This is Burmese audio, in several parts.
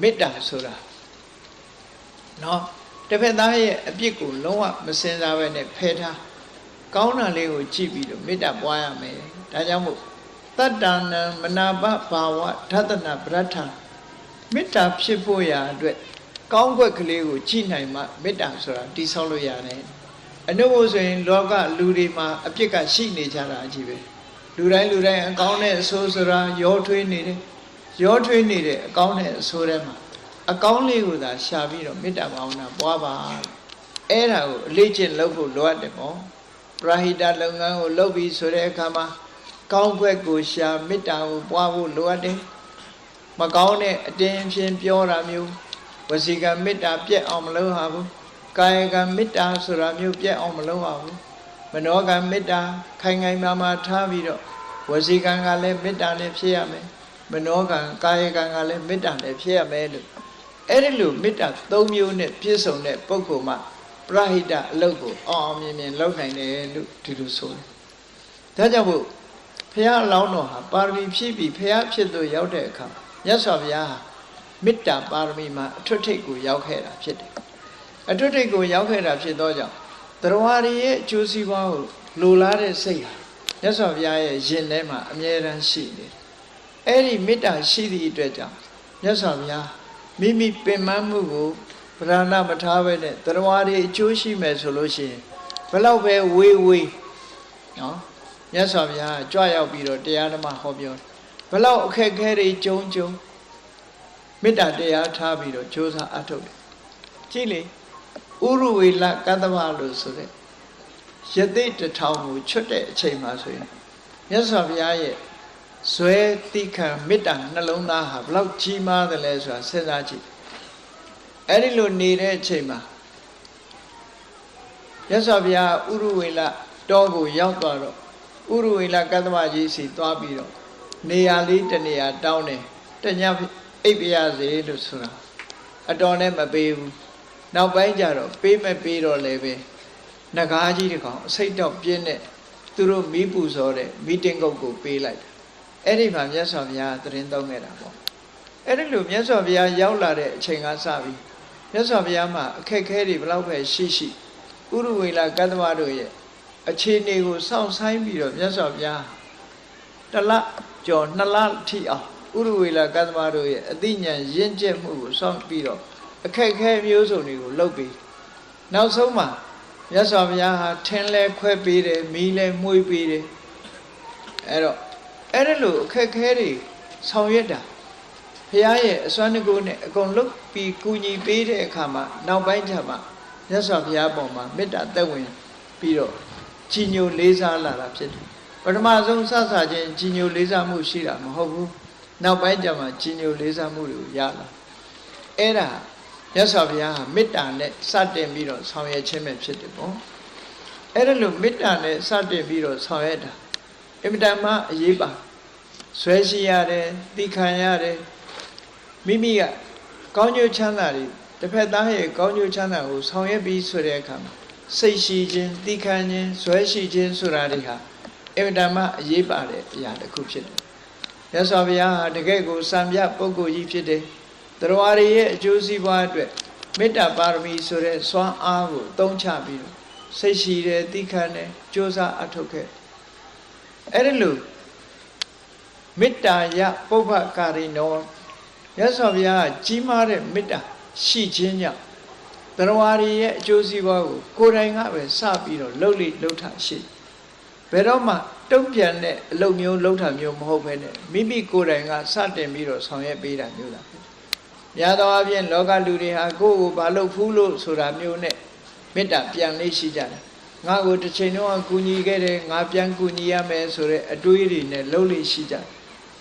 မေတ္တာဆိုတာနော်တစ်ဖက်သားရဲ့အပြစ်ကိုလုံးဝမစင်စားဘဲနဲ့ဖယ်ထားကောင်းတာလေးကိုကြည့်ပြီးတော့မေတ္တာပွားရမယ်ဒါကြောင့်မို့တတ္တနာမနာပဘာဝဓတနာပရဋ္ဌာမေတ္တာဖြစ်ဖို့ရာအတွက်ကောင်းကွက်ကလေးကိုကြည့်နိုင်မှမေတ္တာဆိုတာတည်ဆောက်လို့ရတယ်အနုဘုဆိုရင်လောကလူတွေမှာအပြစ်ကရှိနေကြတာအကြီးပဲလူတိုင်းလူတိုင်းအကောင်းနဲ့အဆိုးဆိုတာရောထွေးနေတယ် ရောထွေးနေတဲ့အကောင်းနဲ့အဆိုးထဲမှာအကောင်းလေးကိုသာရှာပြီးတော့မေတ္တာဘာဝနာပွားပါအဲ့ဒါကိုအလေးကျင့်လုပ်ဖို့လိုအပ်တယ်ပေါ့ပရာဟိတလုပ်ငန်းကိုလုပ်ပြီးဆိုတဲ့အခါမှာကောင်းခွက်ကိုရှာမေတ္တာကိုပွားဖို့လိုအပ်တယ်မကောင်းတဲ့အတင်းအဖျင်းပြောတာမျိုးဝစီကမေတ္တာပြက်အောင်မလုပ်ရဘူးကာယကမေတ္တာဆိုတာမျိုးပြက်အောင်မလုပ်ရဘူးမနောကမေတ္တာခိုင်ခိုင်မာမာထားပြီးတော့ဝစီကံကလည်းမေတ္တာနဲ့ဖြစ်ရမယ် မနောကံကာယကံကလည်းမေတ္တာနဲ့ဖြစ်ရမယ်လို့အဲ့ဒီလိုမေတ္တာ၃မျိုးနဲ့ပြည့်စုံတဲ့ပုဂ္ဂိုလ်မှပရဟိတအလုပ်ကိုအောင်အောင်မြင်မြင်လုပ်နိုင်တယ်လို့ဒီလိုဆိုတယ်ဒါကြောင့်မို့ဖះအလောင်းတော်ဟာပါရမီဖြည့်ပြီးဖះဖြစ်သူရောက်တဲ့အခါမြတ်စွာဘုရားဟာမေတ္တာပါရမီမှာအထွတ်ထိပ်ကိုရောက်ခဲ့တာဖြစ်တယ်အထွတ်ထိပ်ကိုရောက်ခဲ့တာဖြစ်သောကြောင့်တရားရည်ရဲ့အကျိုးစီးပွားကိုလိုလားတဲ့စိတ်ဟာမြတ်စွာဘုရားရဲ့ရင်ထဲမှာအမြဲတမ်းရှိနေတယ် အဲ့ဒီမေတ္တာရှိသည့်အတွက်ကြောင့်မြတ်စွာဘုရားမိမိပင်မမှုကိုဗရဏမထားပဲနဲ့တရားရည်အကျိုးရှိမယ်ဆိုလို့ရှိရင်ဘယ်တော့ပဲဝေးဝေးနော်မြတ်စွာဘုရားကြွရောက်ပြီးတော့တရားဓမ္မဟောပြောတယ်ဘယ်လောက်အခက်ခဲတွေကြုံကြုံမေတ္တာတရားထားပြီးတော့ကြိုးစားအထုတ်တယ်ကြည့်လေဥရဝေလကတ္တဗလို့ဆိုတဲ့ယသိတထောင်ကိုချွတ်တဲ့အချိန်မှာဆိုရင်မြတ်စွာဘုရားရဲ့ ဇွဲတိခံမေတ္တာနှလုံးသားဟာဘလောက်ကြီးမားတယ်လဲဆိုတာစဉ်းစားကြည့်အဲ့ဒီလိုနေတဲ့အချိန်မှာမြတ်စွာဘုရားဥရဝေလတောကိုရောက်သွားတော့ဥရဝေလကတ္တဗကြီးစီသွားပြီးတော့နေရာလေးတစ်နေရာတောင်းတယ်တညအိပ်ပြရစေလို့ဆိုတာအတော်နဲ့မပေးဘူးနောက်ပိုင်းကျတော့ပေးမပေးတော့လည်းပဲငကားကြီးတကောင်အစိတ်တော့ပြင်းတဲ့သူတို့မီးပူဇော်တဲ့မီတင်ကုတ်ကိုပေးလိုက်တယ် အဲ့ဒီမှာမြတ်စွာဘုရားသရင်သုံးခဲ့တာပေါ့အဲ့ဒီလိုမြတ်စွာဘုရားရောက်လာတဲ့အချိန်ကစပြီးမြတ်စွာဘုရားမှာအခက်ခဲတွေဘလောက်ပဲရှိရှိဥရဝေလကတ္တဝတို့ရဲ့အခြေအနေကိုစောင့်ဆိုင်ပြီးတော့မြတ်စွာဘုရားတလကျော်နှစ်လထိအောင်ဥရဝေလကတ္တဝတို့ရဲ့အသိဉာဏ်ရင့်ကျက်မှုကိုစောင့်ပြီးတော့အခက်ခဲမျိုးစုံတွေကိုလုပ်ပြီးနောက်ဆုံးမှာမြတ်စွာဘုရားဟာထင်းလဲခွဲပေးတယ်မီးလဲမှုှေးပေးတယ်အဲ့တော့ အဲ့ဒါလို့အခက်ခဲတွေဆောင်ရွက်တာဘုရားရဲ့အစွမ်းတကူနဲ့အကုန်လုပ်ပြီးကူညီပေးတဲ့အခါမှာနောက်ပိုင်းကျမှမြတ်စွာဘုရားပေါ်မှာမေတ္တာသက်ဝင်ပြီးတော့ကြီးညိုလေးစားလာတာဖြစ်တယ်ပထမဆုံးစစချင်းကြီးညိုလေးစားမှုရှိတာမဟုတ်ဘူးနောက်ပိုင်းကျမှကြီးညိုလေးစားမှုတွေကိုရလာအဲ့ဒါမြတ်စွာဘုရားဟာမေတ္တာနဲ့စတင်ပြီးတော့ဆောင်ရွက်ခြင်းပဲဖြစ်တယ်ပေါ့အဲ့ဒါလို့မေတ္တာနဲ့စတင်ပြီးတော့ဆောင်ရွက်တာအင်မတန်မှအရေးပါ ဆွဲရှိရတယ်သိခံရတယ်မိမိကကောင်းကျိုးချမ်းသာတွေတစ်ဖက်သားရဲ့ကောင်းကျိုးချမ်းသာကိုဆောင်ရွက်ပြီးဆိုတဲ့အခါမှာစိတ်ရှိခြင်းသိခံခြင်းဇွဲရှိခြင်းဆိုတာတွေဟာအင်မတန်မှအရေးပါတဲ့အရာတစ်ခုဖြစ်တယ်။မြတ်စွာဘုရားဟာတကယ့်ကိုစံပြပုဂ္ဂိုလ်ကြီးဖြစ်တယ်။တရားရည်ရဲ့အကျိုးစီးပွားအတွက်မေတ္တာပါရမီဆိုတဲ့စွမ်းအားကိုအသုံးချပြီးတော့စိတ်ရှိတယ်သိခံတယ်ကြိုးစားအထောက်ခဲ့။အဲ့ဒီလို မေတ္တာယပုဗ္ဗကာရိနောမြတ်စွာဘုရားကကြီးမားတဲ့မေတ္တာရှိခြင်းကြောင့်တရားရည်ရဲ့အကျိုးစီးပွားကိုကိုယ်တိုင်ကပဲစပြီးတော့လှုပ်လိလှုပ်ထရှိဘယ်တော့မှတုံ့ပြန်တဲ့အလုပ်မျိုးလှုပ်တာမျိုးမဟုတ်ဘဲနဲ့မိမိကိုယ်တိုင်ကစတင်ပြီးတော့ဆောင်ရွက်ပေးတာမျိုးလားဖြစ်တယ်။များသောအားဖြင့်လောကလူတွေဟာကိုယ့်ကိုဘာလုပ်ဖူးလို့ဆိုတာမျိုးနဲ့မေတ္တာပြန်လေးရှိကြတယ်။ငါ့ကိုတစ်ချိန်တော့ကူညီခဲ့တယ်ငါပြန်ကူညီရမယ်ဆိုတဲ့အတွေးတွေနဲ့လှုပ်လို့ရှိကြတယ်။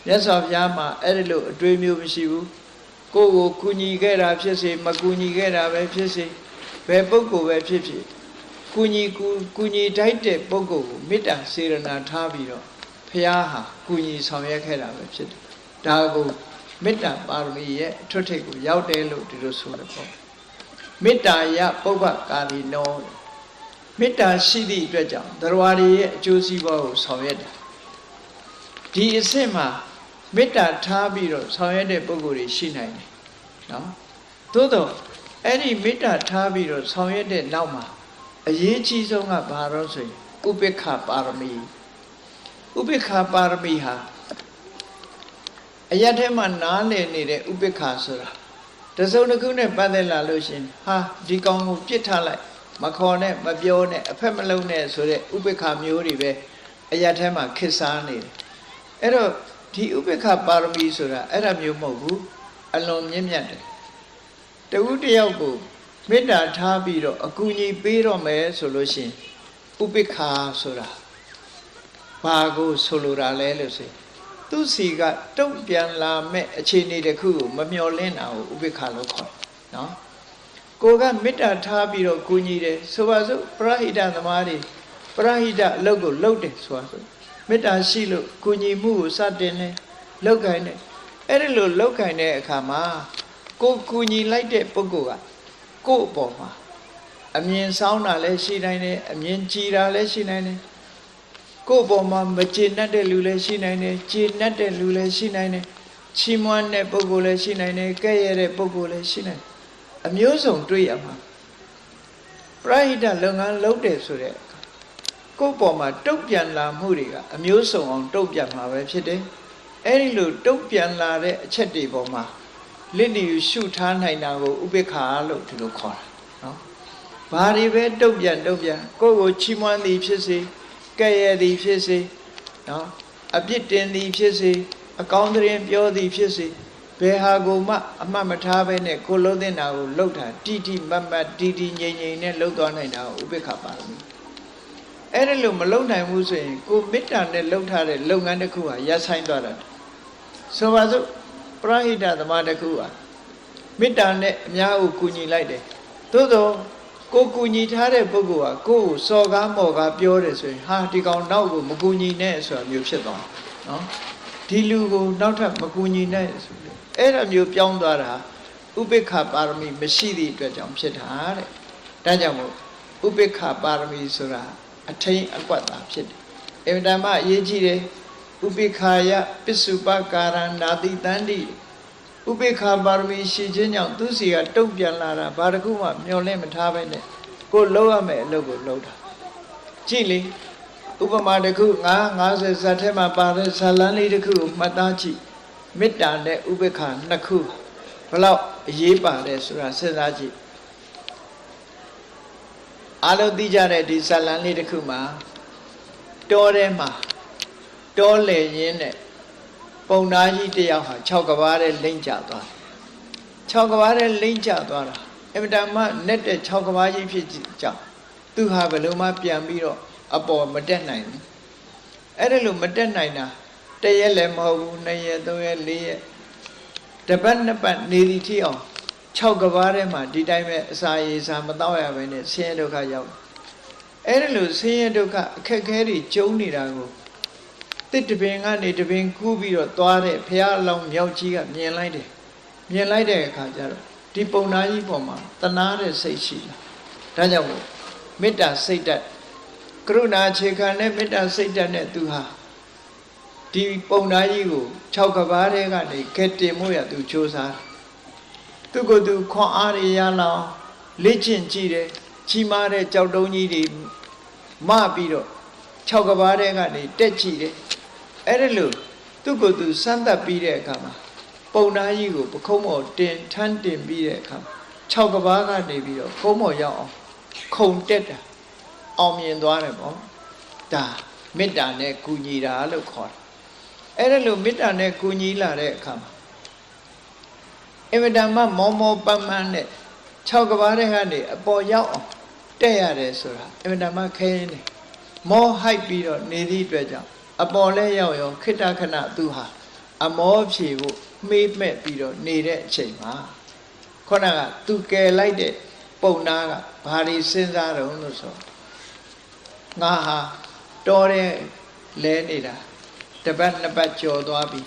မြတ်စွာဘုရားမှာအဲ့ဒီလိုအတွေးမျိုးမရှိဘူး။ကိုယ့်ကိုကူညီခဲ့တာဖြစ်စေမကူညီခဲ့တာပဲဖြစ်စေဘယ်ပုဂ္ဂိုလ်ပဲဖြစ်ဖြစ်ကုညီကူကုညီတိုက်တဲ့ပုဂ္ဂိုလ်ကိုမေတ္တာစေရနာထားပြီးတော့ဖះဟာကုညီဆောင်ရွက်ခဲ့တာပဲဖြစ်တယ်။ဒါကိုမေတ္တာပါရမီရဲ့အထွတ်ထိပ်ကိုရောက်တယ်လို့ဒီလိုဆိုတယ်ပေါ့။မေတ္တာယပုဗ္ဗကာလီနောမေတ္တာရှိသည့်အတွက်ကြောင့်တရားရည်ရဲ့အကျိုးစီးပွားကိုဆောင်ရွက်တယ်။ဒီအစ်စ်မှာ မေတ္တာထားပြီးတော့ဆောင်ရွက်တဲ့ပုဂ္ဂိုလ်တွေရှိနိုင်တယ်နော်သို့တော့အဲ့ဒီမေတ္တာထားပြီးတော့ဆောင်ရွက်တဲ့နောက်မှာအရေးကြီးဆုံးကဘာလို့ဆိုရင်ဥပိ္ပခပါရမီဥပိ္ပခပါရမီဟာအရက်ထဲမှာနားလည်နေတဲ့ဥပိ္ပခဆိုတာတစုံတစ်ခုနဲ့ပတ်သက်လာလို့ရှရင်ဟာဒီကောင်ကိုပြစ်ထားလိုက်မခေါ်နဲ့မပြောနဲ့အဖက်မလုံးနဲ့ဆိုတဲ့ဥပိ္ပခမျိုးတွေပဲအရက်ထဲမှာခစ်စားနေတယ်အဲ့တော့ ဒီဥပိ္ပခပါရမီဆိုတာအဲ့ဒါမျိုးမဟုတ်ဘူးအလွန်မြင့်မြတ်တယ်တဝုတယောက်ကိုမေတ္တာထားပြီးတော့အကူအညီပေးတော့မယ်ဆိုလို့ရှရင်ဥပိ္ပခဆိုတာဘာကိုဆိုလိုတာလဲလို့ဆိုရင်သူစီကတုံ့ပြန်လာမဲ့အခြေအနေတစ်ခုကိုမမျှော်လင့်တာကိုဥပိ္ပခလို့ခေါ်တယ်နော်ကိုကမေတ္တာထားပြီးတော့ကူညီတယ်ဆိုပါစို့ပရဟိတသမားတွေပရဟိတအလုပ်ကိုလုပ်တယ်ဆိုပါစို့ မေတ္တာရှိလို့ကူညီမှုကိုစတင်တယ်လုပ်ခိုင်းတယ်အဲ့ဒီလိုလုပ်ခိုင်းတဲ့အခါမှာကိုကူညီလိုက်တဲ့ပုဂ္ဂိုလ်ကကိုယ့်အပေါ်မှာအမြင်ဆောင်တာလည်းရှိနိုင်တယ်အမြင်ကြည်တာလည်းရှိနိုင်တယ်ကိုယ့်အပေါ်မှာမကျေနပ်တဲ့လူလည်းရှိနိုင်တယ်ကျေနပ်တဲ့လူလည်းရှိနိုင်တယ်ချီးမွမ်းတဲ့ပုဂ္ဂိုလ်လည်းရှိနိုင်တယ်ကဲ့ရဲ့တဲ့ပုဂ္ဂိုလ်လည်းရှိနိုင်တယ်အမျိုးစုံတွေ့ရမှာပရိဟိတလုပ်ငန်းလုပ်တယ်ဆိုတဲ့အခါ ကိုယ့်ပေါ်မှာတုတ်ပြန်လာမှုတွေကအမျိုးစုံအောင်တုတ်ပြန်မှာပဲဖြစ်တယ်အဲ့ဒီလိုတုတ်ပြန်လာတဲ့အချက်တွေပေါ်မှာလစ်လျူရှုထားနိုင်တာကိုဥပိ္ပခာလို့ဒီလိုခေါ်တာနော်ဘာတွေပဲတုတ်ပြန်တုတ်ပြန်ကိုယ့်ကိုချီးမွမ်းသည်ဖြစ်စေကဲ့ရဲ့သည်ဖြစ်စေနော်အပြစ်တင်သည်ဖြစ်စေအကောင်းသတင်းပြောသည်ဖြစ်စေဘယ်ဟာကိုမှအမှတ်မထားဘဲနဲ့ကိုလုံးတဲ့နာကိုလှုပ်တာတိတိမတ်မတ်တိတိငြိမ်ငြိမ်နဲ့လှုပ်သွားနိုင်တာကိုဥပိ္ပခပါရမီ အဲ့ဒါလို့မလှုပ်နိုင်ဘူးဆိုရင်ကိုမေတ္တာနဲ့လှုပ်ထားတဲ့လုပ်ငန်းတစ်ခုဟာရပ်ဆိုင်သွားတာဆိုပါစို့ပရဟိတသမားတစ်ခုဟာမေတ္တာနဲ့အများကိုကူညီလိုက်တယ်သို့သောကိုကူညီထားတဲ့ပုဂ္ဂိုလ်ဟာကိုယ့်ကိုစော်ကားမော်ကားပြောတယ်ဆိုရင်ဟာဒီကောင်နောက်ကိုမကူညီနဲ့ဆိုတာမျိုးဖြစ်သွားနော်ဒီလူကိုနောက်ထပ်မကူညီနဲ့ဆိုလို့အဲ့ဒါမျိုးပြောင်းသွားတာဥပိ္ပခပါရမီမရှိသည့်အတွက်ကြောင့်ဖြစ်တာတဲ့ဒါကြောင့်မို့ဥပိ္ပခပါရမီဆိုတာ အထိန်အကွက်သာဖြစ်တယ်အင်တမအရေးကြီးတယ်ဥပိ္ပခာယပစ္စုပကာရဏာတိတန္တိဥပိ္ပခာပါရမီရှိခြင်းကြောင့်သူစီကတုံ့ပြန်လာတာဘာတစ်ခုမှမျောလင့်မထားပဲနဲ့ကိုလုံးရမယ်အလုပ်ကိုလုပ်တာကြည့်လေဥပမာတစ်ခု9 50ဇတ်ထဲမှာပါတဲ့ဇာလန်းလေးတစ်ခုကိုမှတ်သားကြည့်မေတ္တာနဲ့ဥပိ္ပခာနှစ်ခုဘလောက်အရေးပါတယ်ဆိုတာစဉ်းစားကြည့် အားလုံးသိကြတဲ့ဒီဇာလန်းလေးတစ်ခုမှာတောထဲမှာတောလေရင်းနဲ့ပုံသားကြီးတယောက်ဟာ6ကဘာတဲ့လိမ့်ကျသွားတယ်6ကဘာတဲ့လိမ့်ကျသွားတာအမတန်မှနဲ့တဲ့6ကဘာကြီးဖြစ်ကြောင်းသူဟာဘယ်လိုမှပြန်ပြီးတော့အပေါ်မတက်နိုင်ဘူးအဲ့ဒါလို့မတက်နိုင်တာတရက်လည်းမဟုတ်ဘူးနှစ်ရက်သုံးရက်လေးရက်တပတ်နှစ်ပတ်နေသည်ထိအောင် 6ကဘာထဲမှာဒီတိုင်းပဲအစာရေစာမတော့ရဘဲနဲ့ဆင်းရဲဒုက္ခရောက်အဲ့ဒါလို့ဆင်းရဲဒုက္ခအခက်ခဲတွေကြုံနေတာကိုတစ်တပင်ကနေတပင်ကူးပြီးတော့သွားတဲ့ဘုရားအလောင်းမြောက်ကြီးကမြင်လိုက်တယ်မြင်လိုက်တဲ့အခါကျတော့ဒီပုံနာကြီးပေါ်မှာတနာတဲ့စိတ်ရှိလာဒါကြောင့်မို့မေတ္တာစိတ်ဓာတ်ကရုဏာအခြေခံတဲ့မေတ္တာစိတ်ဓာတ်နဲ့သူဟာဒီပုံနာကြီးကို6ကဘားတဲ့ကနေကဲတင်မှုရသူစ조사 သူကိုယ်သူခွန်အားရရလောင်လေ့ကျင့်ကြည့်တယ်ကြီးမားတဲ့ကြောက်တုံးကြီးတွေမပြီးတော့6ကဘားတဲ့ကနေတက်ကြည့်တယ်အဲ့ဒါလို့သူ့ကိုယ်သူစမ်းသပ်ပြီးတဲ့အခါမှာပုံနာကြီးကိုပခုံးမော်တင်ထမ်းတင်ပြီးတဲ့အခါ6ကဘာကနေပြီးတော့ကုန်းမော်ရောက်အောင်ခုံတက်တာအောင်မြင်သွားတယ်ပေါ့ဒါမေတ္တာနဲ့ကူညီတာလို့ခေါ်တယ်အဲ့ဒါလို့မေတ္တာနဲ့ကူညီလာတဲ့အခါမှာ အင်မတန်မှမောမောပန်းပန်းနဲ့6ကဘာတဲ့ကနေအပေါ်ရောက်အောင်တက်ရတယ်ဆိုတာအင်မတန်မှခဲရင်တယ်မောဟိုက်ပြီးတော့နေသည့်အတွက်ကြောင့်အပေါ်လဲရောက်ရောခိတ္တခဏသူဟာအမောဖြေဖို့မေးမဲ့ပြီးတော့နေတဲ့အချိန်မှာခေါနကသူကယ်လိုက်တဲ့ပုံနာကဘာတွေစဉ်းစားတော့လို့ဆိုငါဟာတော်တဲ့လဲနေတာတပတ်နှစ်ပတ်ကြော်သွားပြီ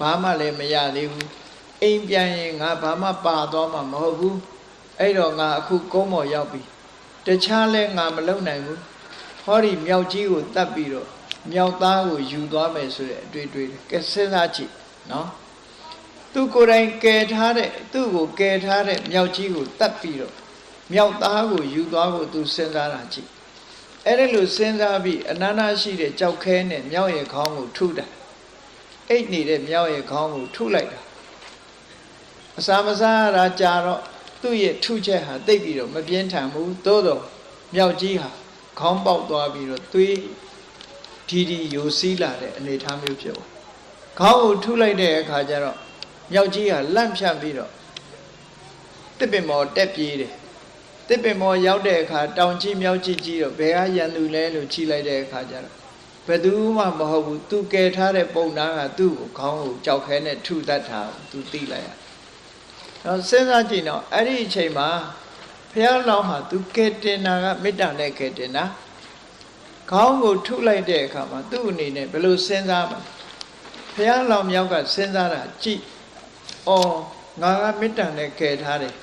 ဘာမှလည်းမရသေးဘူး အိမ်ပြန်ရင်ငါဘာမှပါသွားမှာမဟုတ်ဘူးအဲ့တော့ငါအခုကုန်းမော်ရောက်ပြီတခြားလဲငါမလုံနိုင်ဘူးဟောဒီမြောက်ကြီးကိုတတ်ပြီးတော့မြောက်သားကိုယူသွားမယ်ဆိုတဲ့အတွေ့အတွေ့ကဲစဉ်းစားကြည့်နော်သူကိုယ်တိုင်ကယ်ထားတဲ့သူ့ကိုကယ်ထားတဲ့မြောက်ကြီးကိုတတ်ပြီးတော့မြောက်သားကိုယူသွားဖို့သူစဉ်းစားတာကြည့်အဲ့ဒါလို့စဉ်းစားပြီးအနန္တရှိတဲ့ကြောက်ခဲနဲ့မြောက်ရဲ့ခေါင်းကိုထုတာအိတ်နေတဲ့မြောက်ရဲ့ခေါင်းကိုထုလိုက်တာ အစာမစားရတာကြာတော့သူ့ရဲ့ထုချက်ဟာတိတ်ပြီးတော့မပြင်းထန်ဘူးသို့တော့မြောက်ကြီးဟာခေါင်းပေါက်သွားပြီးတော့သွေးဒီဒီယိုစီးလာတဲ့အနေအထားမျိုးဖြစ်သွားခေါင်းကိုထုလိုက်တဲ့အခါကျတော့မြောက်ကြီးဟာလန့်ဖြန့်ပြီးတော့တစ်ပင်မော်တက်ပြေးတယ်တစ်ပင်မော်ရောက်တဲ့အခါတောင်ကြီးမြောက်ကြီးကြီးတော့ဘယ်ဟာရန်သူလဲလို့ချိလိုက်တဲ့အခါကျတော့ဘယ်သူမှမဟုတ်ဘူးသူကယ်ထားတဲ့ပုံနာကသူ့ကိုခေါင်းကိုကြောက်ခဲနဲ့ထုတတ်တာကိုသူသိလိုက်ရ တော့စဉ်းစားကြည့်တော့အဲ့ဒီအချိန်မှာဘုရားလောင်းဟာသူကယ်တင်တာကမေတ္တာနဲ့ကယ်တင်တာခေါင်းကိုထုလိုက်တဲ့အခါမှာသူ့အနေနဲ့ဘယ်လိုစဉ်းစားမလဲဘုရားလောင်းမြောက်ကစဉ်းစားတာကြည့်ဩငါကမေတ္တာနဲ့ကယ်ထားတယ်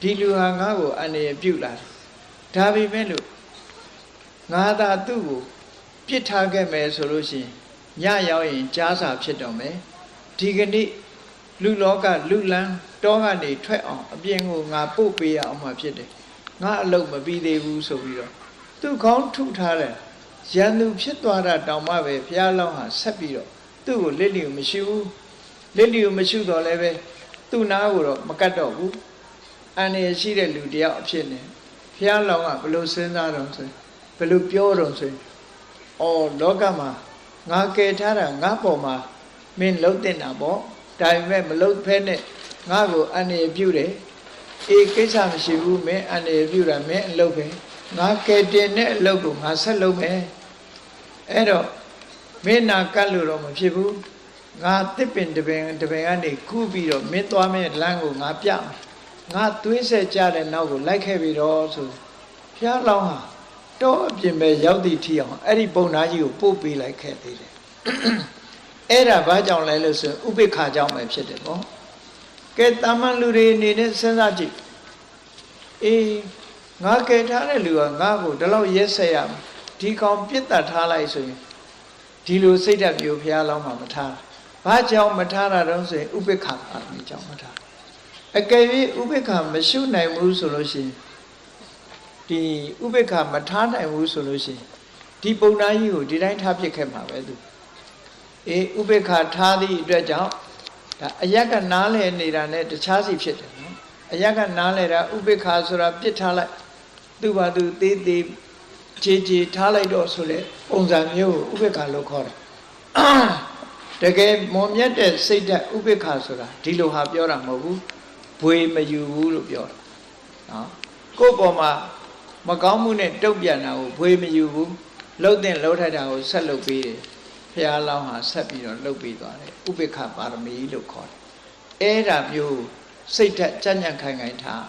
ဒီလူဟာငါ့ကိုအနေရပြုလာတယ်ဒါပေမဲ့လို့ငါသာသူ့ကိုပြစ်ထားခဲ့မယ်ဆိုလို့ရှိရင်ညရောက်ရင်ကြားစာဖြစ်တော့မယ်ဒီကနေ့လူလောကလူလန်း တောကနေထွက်အောင်အပြင်ကိုငါပို့ပေးရအောင်မှဖြစ်တယ်ငါအလုပ်မပြီးသေးဘူးဆိုပြီးတော့သူ့ခေါင်းထုထားတယ်ရန်သူဖြစ်သွားတာတောင်မှပဲဘုရားလောင်းဟာဆက်ပြီးတော့သူ့ကိုလက်လီကိုမရှိဘူးလက်လီကိုမရှိတော့လည်းပဲသူ့နားကိုတော့မကတ်တော့ဘူးအန္တရာယ်ရှိတဲ့လူတယောက်အဖြစ်နဲ့ဘုရားလောင်းကဘယ်လိုစဉ်းစားတော့ဆိုရင်ဘယ်လိုပြောတော့ဆိုရင်အော်လောကမှာငါကယ်ထားတာငါပေါ်မှာမင်းလှုပ်တင်တာပေါ့ဒါပေမဲ့မလှုပ်ဖဲနဲ့ ငါ့ကိုအန္တရာယ်ပြုတယ်အေးကိစ္စမရှိဘူးမင်းအန္တရာယ်ပြုတာမင်းအလုပ်ပဲငါကယ်တင်တဲ့အလုပ်ကိုငါဆက်လုပ်မယ်အဲ့တော့မင်းနာကတ်လို့တော့မဖြစ်ဘူးငါတစ်ပင်တပင်တပင်ကနေကူးပြီးတော့မင်းသွားမဲ့လမ်းကိုငါပြမယ်ငါသွေးဆက်ကြတဲ့နောက်ကိုလိုက်ခဲ့ပြီးတော့ဆိုဖျားလောင်းဟာတော့အပြင်ပဲရောက်သည့်ထီအောင်အဲ့ဒီပုံနာကြီးကိုပို့ပေးလိုက်ခဲ့သေးတယ်အဲ့ဒါဘာကြောင့်လဲလို့ဆိုဥပိ္ပခါကြောင့်ပဲဖြစ်တယ်ပေါ့ ကဲတာမန်လူတွေအနေနဲ့စဉ်းစားကြည့်အေးငါကယ်ထားတဲ့လူကငါ့ကိုဒီလောက်ရက်ဆက်ရမယ်ဒီကောင်ပြစ်တတ်ထားလိုက်ဆိုရင်ဒီလိုစိတ်ဓာတ်မျိုးဘုရားလောင်းမှာမထားဘာကြောင့်မထားတာတော့ဆိုရင်ဥပိ္ပခါပါမီကြောင့်မထားအကယ်၍ဥပိ္ပခါမရှုနိုင်ဘူးဆိုလို့ရှိရင်ဒီဥပိ္ပခါမထားနိုင်ဘူးဆိုလို့ရှိရင်ဒီပုံနာကြီးကိုဒီတိုင်းထားပြစ်ခဲ့မှာပဲသူအေးဥပိ္ပခါထားသည့်အတွက်ကြောင့် ဒါအယက်ကနားလဲနေတာနဲ့တခြားစီဖြစ်တယ်နော်အယက်ကနားလဲတာဥပိ္ပခါဆိုတာပြစ်ထားလိုက်သူ့ဘာသူသေးသေးခြေခြေထားလိုက်တော့ဆိုလေပုံစံမျိုးကိုဥပိ္ပခါလို့ခေါ်တယ်တကယ်မွန်မြတ်တဲ့စိတ်ဓာတ်ဥပိ္ပခါဆိုတာဒီလိုဟာပြောတာမဟုတ်ဘူးဘွေမယူဘူးလို့ပြောတာနော်ကိုယ့်ပေါ်မှာမကောင်းမှုနဲ့တုတ်ပြန်တာကိုဘွေမယူဘူးလှုပ်တဲ့လှုပ်ထိုက်တာကိုဆက်လုပ်ပေးတယ် ဖះလောင်းဟာဆက်ပြီးတော့လှုပ်ပေးသွားတယ်ဥပိ္ပခပါရမီလို့ခေါ်တယ်အဲ့ဒါမျိုးစိတ်ဓာတ်ကြံ့ကြံ့ခိုင်ခိုင်ထား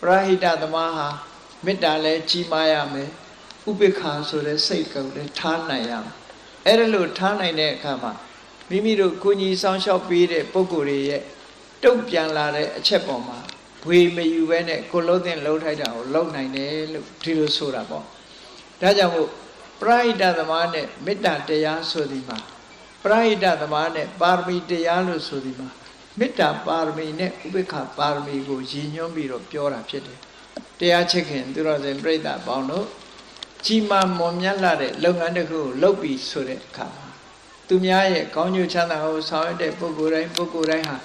ပရဟိတသမားဟာမေတ္တာလဲကြီးမားရမယ်ဥပိ္ပခဆိုတဲ့စိတ်ကိုလည်းထားနိုင်ရမယ်အဲ့ဒါလို့ထားနိုင်တဲ့အခါမှာမိမိတို့ကိုကြီးဆောင်ရှောက်ပေးတဲ့ပုံကိုယ်တွေရဲ့တုတ်ပြန်လာတဲ့အချက်ပေါ်မှာဘွေမယူဘဲနဲ့ကိုလုံးတင်လှုပ်ထိုက်တာကိုလှုပ်နိုင်တယ်လို့ဒီလိုဆိုတာပေါ့ဒါကြောင့်မို့ ပရိဟိတသမားနဲ့မေတ္တာတရားဆိုဒီမှာပရိဟိတသမားနဲ့ပါရမီတရားလို့ဆိုဒီမှာမေတ္တာပါရမီနဲ့ဥပေက္ခပါရမီကိုရည်ညွှန်းပြီးတော့ပြောတာဖြစ်တယ်တရားချစ်ခင်သူတော်စင်ပြိဿပေါင်းတို့ကြီးမားမွန်မြတ်လာတဲ့လုပ်ငန်းတစ်ခုကိုလုပ်ပြီးဆိုတဲ့အခါမှာသူများရဲ့ကောင်းကျိုးချမ်းသာကိုဆောင်ရွက်တဲ့ပုဂ္ဂိုလ်တိုင်းပုဂ္ဂိုလ်တိုင်းဟာ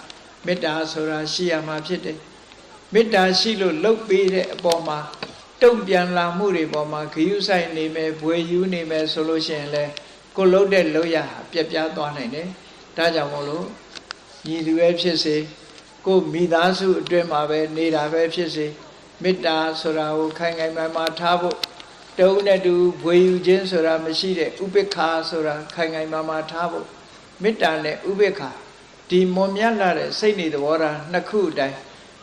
မေတ္တာဆိုတာရှိရမှာဖြစ်တယ်မေတ္တာရှိလို့လှုပ်ပေးတဲ့အပေါ်မှာ တုံ့ပြန်လာမှုတွေပေါ်မှာဂယုဆိုင်နေမယ်ဘွေယူနေမယ်ဆိုလို့ရှိရင်လဲကိုလှုပ်တဲ့လှုပ်ရဟာပြက်ပြားသွားနိုင်တယ်ဒါကြောင့်မို့လို့ညီသူပဲဖြစ်စေကိုမိသားစုအတွင်းမှာပဲနေတာပဲဖြစ်စေမေတ္တာဆိုတာကိုခိုင်ခိုင်မာမာထားဖို့တုံးနဲ့တူဘွေယူခြင်းဆိုတာမရှိတဲ့ဥပိ္ပခာဆိုတာခိုင်ခိုင်မာမာထားဖို့မေတ္တာနဲ့ဥပိ္ပခာဒီမွန်မြတ်လာတဲ့စိတ်နေသဘောထားနှစ်ခုအတိုင်း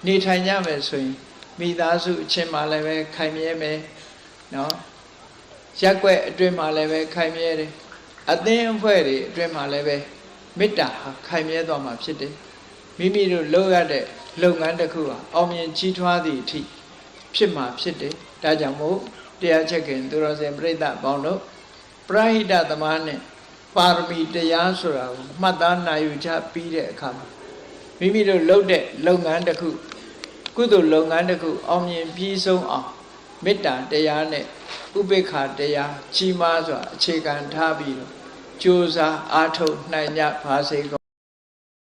နေထိုင်ကြမယ်ဆိုရင် မိသားစုအချင်းမှလည်းပဲခိုင်မြဲမယ်နော်ရက်ွက်အတွင်းမှာလည်းပဲခိုင်မြဲတယ်အသင်းအဖွဲ့တွေအတွင်းမှာလည်းပဲမေတ္တာဟာခိုင်မြဲသွားမှာဖြစ်တယ်မိမိတို့လုပ်ရတဲ့လုပ်ငန်းတစ်ခုဟာအောင်မြင်ကြီးထွားသည့်အထိဖြစ်မှာဖြစ်တယ်ဒါကြောင့်မို့တရားချက်ခင်သူတော်စင်ပြိဿပေါင်းတို့ပရဟိတသမားနဲ့ပါရမီတရားဆိုတာကိုမှတ်သားနိုင်ယူချပြီးတဲ့အခါမှာမိမိတို့လုပ်တဲ့လုပ်ငန်းတစ်ခု ကုသိုလ်လုပ်ငန်းတစ်ခုအောင်မြင်ပြီးဆုံးအောင်မေတ္တာတရားနဲ့ဥပေက္ခတရားကြီးမားစွာအခြေခံထားပြီးတော့ကြိုးစားအားထုတ်နိုင်ကြပါစေကုန်